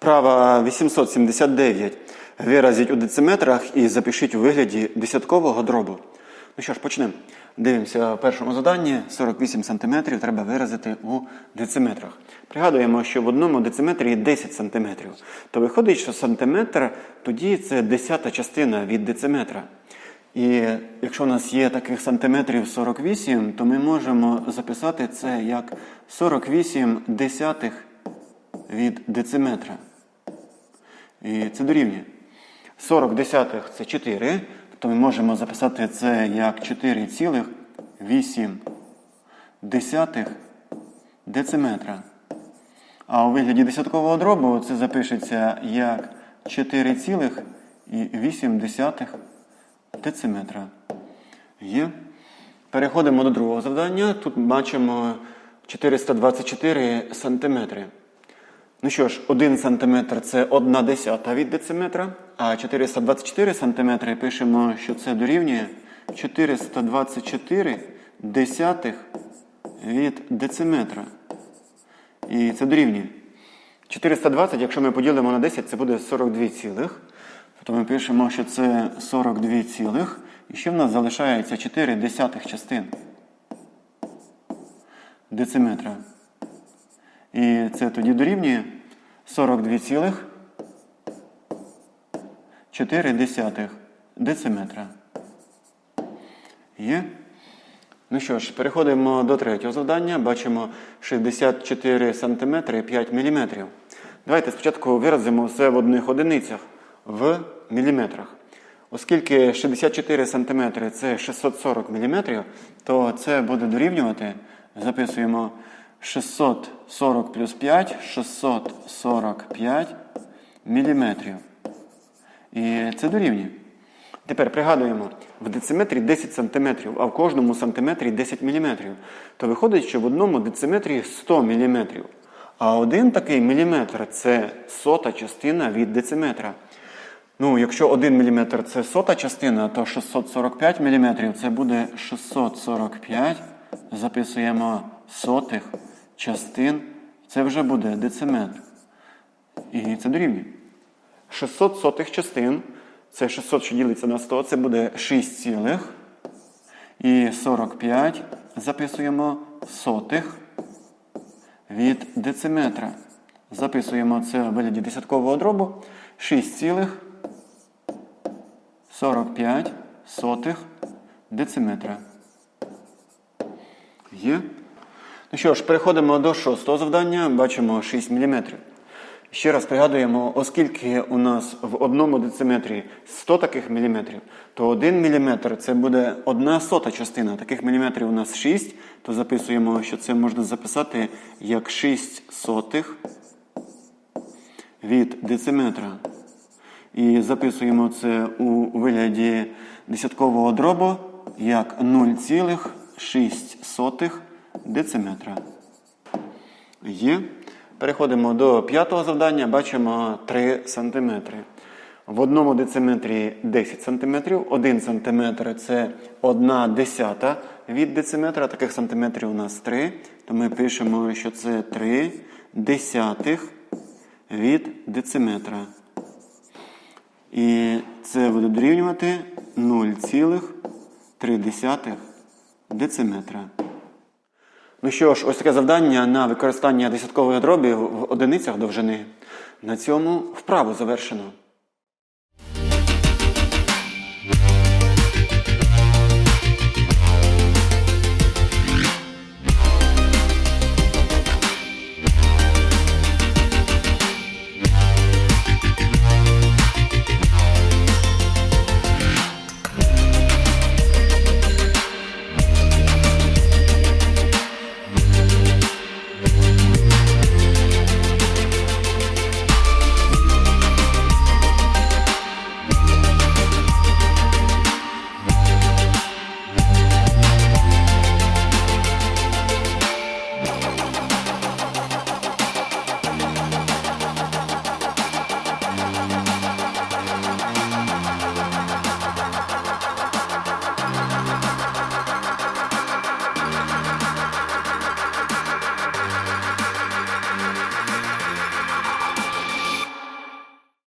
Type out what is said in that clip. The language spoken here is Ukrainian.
Вправа 879. Виразіть у дециметрах і запишіть у вигляді десяткового дробу. Ну що ж, почнемо. Дивимося в першому заданні. 48 см треба виразити у дециметрах. Пригадуємо, що в одному дециметрі 10 см. То виходить, що сантиметр тоді це десята частина від дециметра. І якщо у нас є таких сантиметрів 48, то ми можемо записати це як 48 десятих від дециметра. І це дорівнює. 40 десятих це 4, то ми можемо записати це як 4,8 десятих дециметра. А у вигляді десяткового дробу це запишеться як 4,8 дециметра. Є. Переходимо до другого завдання. Тут бачимо 424 сантиметри. Ну що ж, 1 сантиметр це 1 десята від дециметра, а 424 сантиметри пишемо, що це дорівнює 424 десятих від дециметра. І це дорівнює. 420, якщо ми поділимо на 10, це буде 42 цілих. То ми пишемо, що це 42 цілих. І ще в нас залишається 4 десятих частин дециметра. І це тоді дорівнює 42 цілих 4 десятих дециметра. Є? Ну що ж, переходимо до третього завдання. Бачимо 64 см 5 мм. Давайте спочатку виразимо все в одних одиницях в міліметрах. Оскільки 64 см це 640 мм, то це буде дорівнювати. Записуємо 640 плюс 5, 645 міліметрів. І це дорівнює. Тепер пригадуємо, в дециметрі 10 см, а в кожному сантиметрі 10 мм. То виходить, що в одному дециметрі 100 мм. А один такий міліметр це сота частина від дециметра. Ну, якщо 1 мм це сота частина, то 645 мм це буде 645. Записуємо сотих частин. Це вже буде дециметр. І це дорівнює. 600 сотих частин. Це 600, що ділиться на 100, це буде 6 цілих. І 45 записуємо сотих від дециметра. Записуємо це в вигляді десяткового дробу. 6 цілих 45 сотих дециметра. Є. Ну що ж, переходимо до шостого завдання. Бачимо 6 мм. Ще раз пригадуємо, оскільки у нас в одному дециметрі 100 таких міліметрів, то 1 міліметр це буде одна сота частина. Таких міліметрів у нас 6, то записуємо, що це можна записати як 6 сотих від дециметра. І записуємо це у вигляді десяткового дробу як 0,6 дециметра. Є. Переходимо до п'ятого завдання. Бачимо 3 см. В одному дециметрі 10 см. 1 см це 1 десята від дециметра. Таких сантиметрів у нас 3. То ми пишемо, що це 3 десятих від дециметра. І це буде дорівнювати 0,3 дециметра. Ну що ж, ось таке завдання на використання десяткової дробі в одиницях довжини. На цьому вправу завершено.